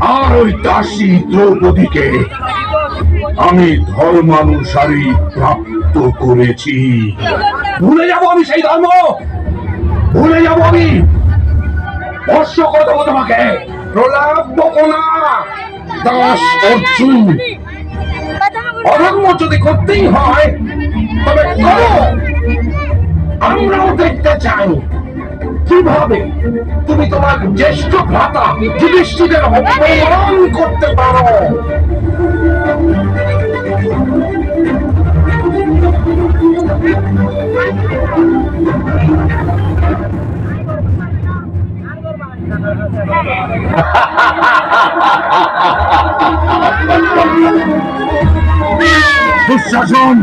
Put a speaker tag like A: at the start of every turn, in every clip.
A: আর ওই দাসী দ্রৌপদীকে আমি ধর্মানুসারী প্রাপ্ত করেছি। ভুলে যাব আমি সেই ধর্ম! ভুলে যাব আমি! বর্ষ করে তোমাকে! প্রলাপ বকো না দাস অর্জুন! অধর্ম যদি করতেই হয়, তবে আমরাও দেখতে চাই। কীভাবে তুমি তোমার জ্যেষ্ঠ ভ্রাতা যুধিষ্ঠিরের অপমান করতে পারো? দুঃশাসন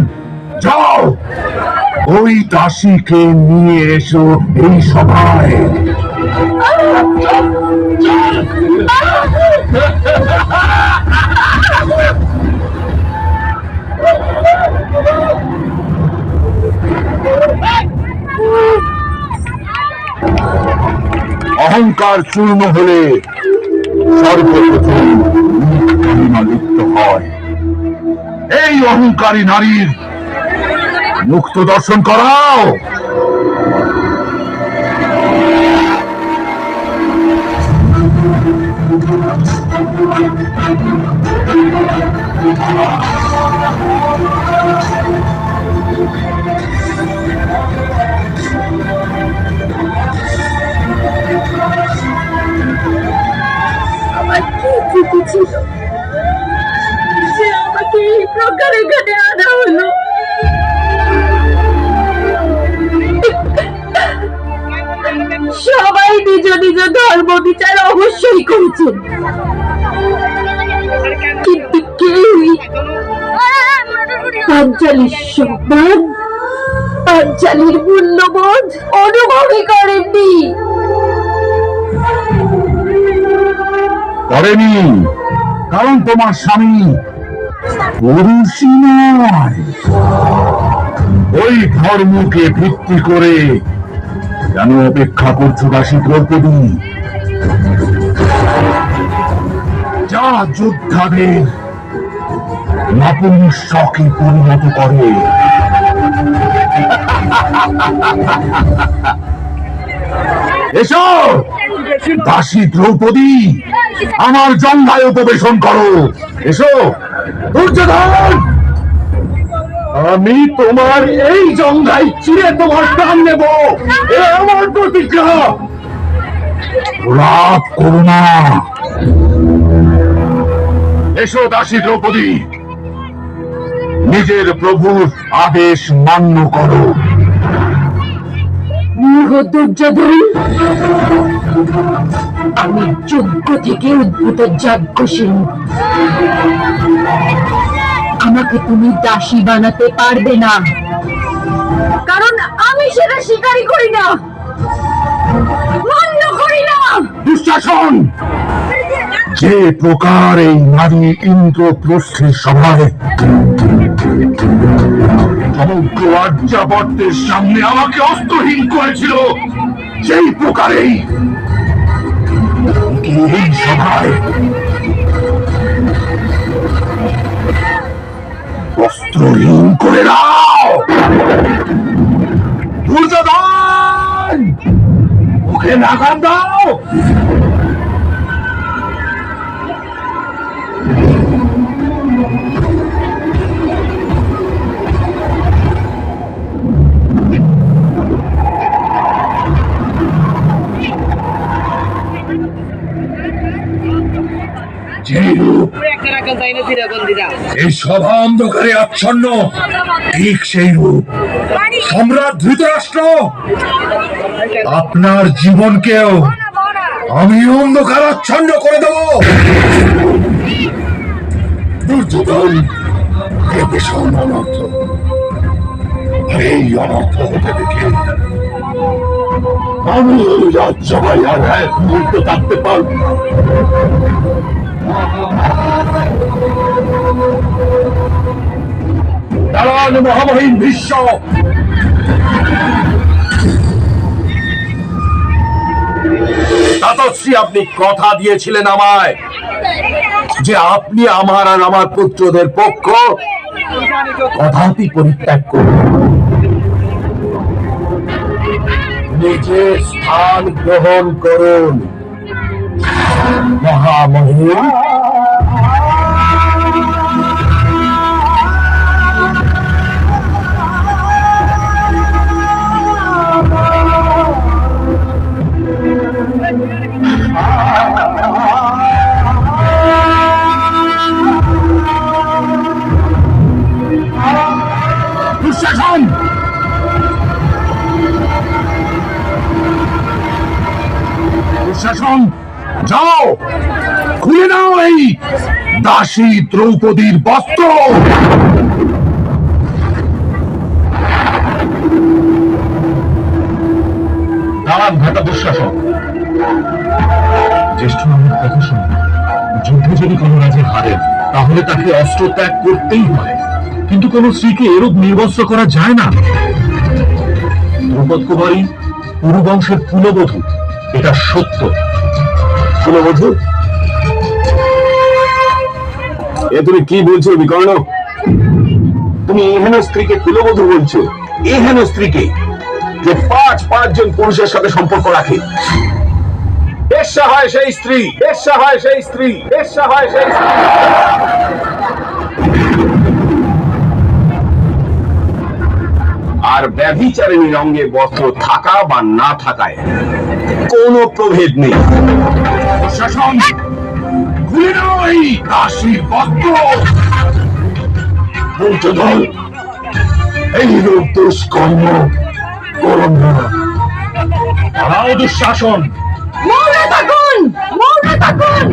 A: যাও। ওই দাসীকে নিয়ে এসো এই সভায়। অহংকার চূর্ণ হলে সর্বপ্রথম লিপ্ত হয়। এই অহংকারী নারীর মুক্ত দর্শন করাও।
B: আমার কেউই পাঞ্চালির মূল্যবোধ অনুভবই করেননি।
A: করেনি, কারণ তোমার স্বামী পুরুষই ওই ধর্মকে ভিত্তি করে কেন অপেক্ষা করছ দাসী দ্রৌপদী? যা যোদ্ধাদের নপুংসকে পরিণত করে। এসো, দাসী দ্রৌপদী, আমার জঙ্ঘায় উপবেশন করো। এসো, দুর্যোধন, আমি তোমার এই জঙ্ঘায় চিরে তোমার প্রাণ নেব। এ আমার প্রতিজ্ঞা। লাভ করো না। এসো দাসী দ্রৌপদী। নিজের প্রভুর আদেশ মান্য করো।
B: দুর্যোধন আমি যজ্ঞ থেকে উদ্ভূত যাজ্ঞসীন আমাকে তুমি দাসী বানাতে পারবে না। কারণ আমি সেটা স্বীকারই করি না। মান্য করি না।
A: দুঃশাসন! যে প্রকার এই নারী ইন্দ্রপ্রস্থের সভায় সমগ্র সামনে আমাকে অস্ত্রহীন করেছিল, সেই প্রকারেই এই সভায় অস্ত্রহীন করে দাও। দুর্যোধন মুখে নাগাম দাও। এই সভা অন্ধকারে আচ্ছন্ন। ঠিক সেই রূপ। সম্রাট ধৃতরাষ্ট্র, আপনার জীবনকেও আমি অন্ধকার আচ্ছন্ন করে দেব। দুর্যোধন ভীষণ অনর্থ। এই অনর্থ হতে দেখে আমি রাজ্যসভায় আর এক মুহূর্ত থাকতে পারব। দাঁড়ান ভীষ্ম। তাতশ্রী আপনি কথা দিয়েছিলেন আমায় যে আপনি আমার আর আমার পুত্রদের পক্ষ কথাটি পরিত্যাগ করবেন নিজের স্থান গ্রহণ করুন। মহামহিম। দুঃশাসন। যাও! খুলে নাও এই দাসী দ্রৌপদীর বস্ত্র! দাঁড়ান, ঘাটা জ্যেষ্ঠ আমার কথা যদি কোনো রাজে হারেন, তাহলে তাকে অস্ত্র ত্যাগ করতেই হয়। কিন্তু কোন স্ত্রীকে এরূপ নির্বস্ত্র করা যায় না। দ্রৌপদ কুমারী পুরুবংশের কুলবধূ এটা সত্য। আর ব্যভিচারিণী রঙে বস্ত্র থাকা বা না থাকায় কোনো প্রভেদ নেই। প্রশাসন, খুলে নাও এই কাশির বস্ত্র পঞ্চদল এই রূপ দুষ্কর্ম করুন না। তারাও দুঃশাসন।
B: মৌনে থাকুন মৌনে থাকুন।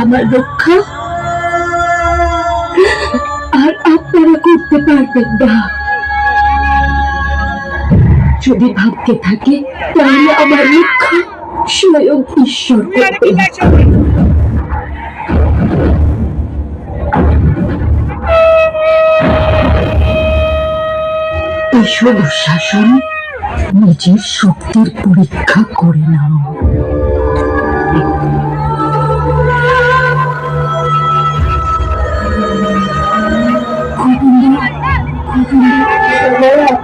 B: আমার রক্ষা আর আপনারা করতে পারবেন না। যদি ভাবতে থাকে তাহলে আমার রক্ষা স্বয়ং ঈশ্বর ঈশ্বর শাসন নিজের শক্তির পরীক্ষা করে নাও।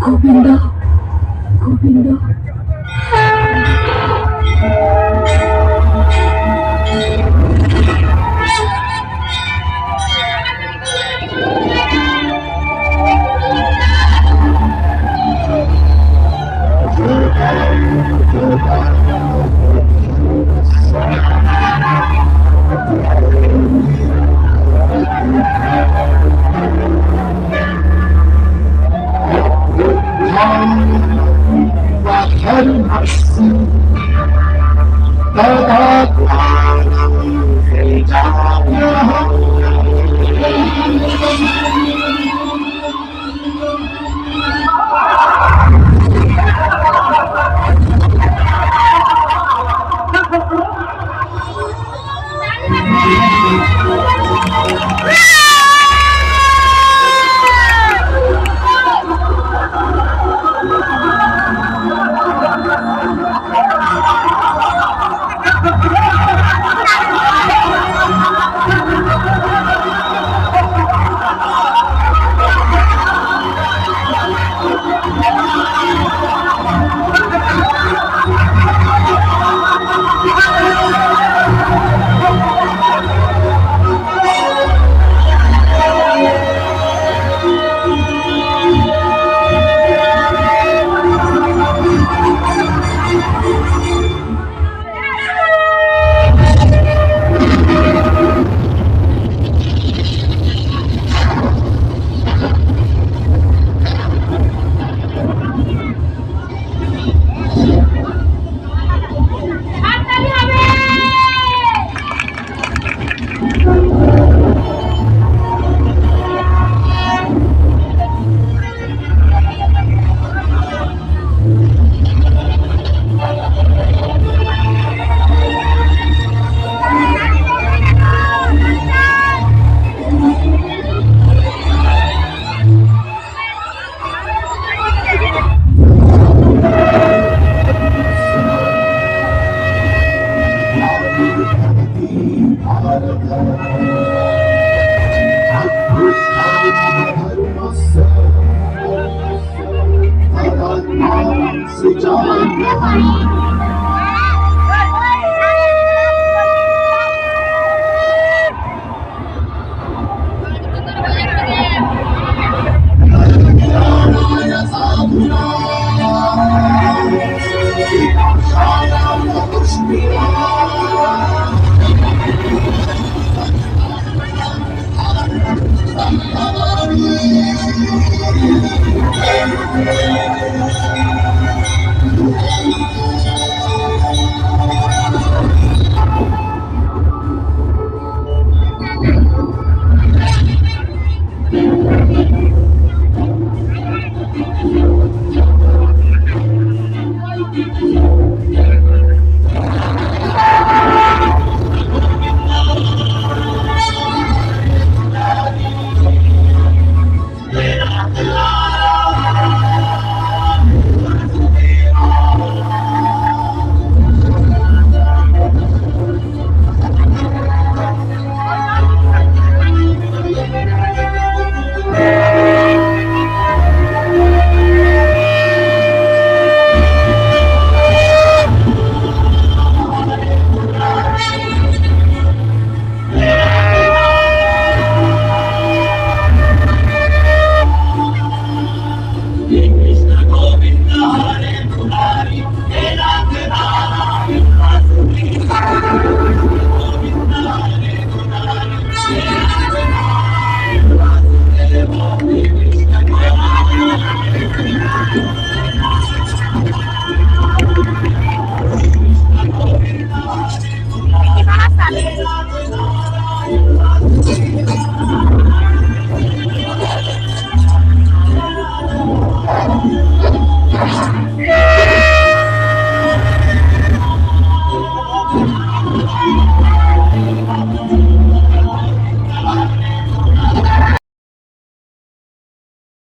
B: 고빈다 고빈다 Omaha.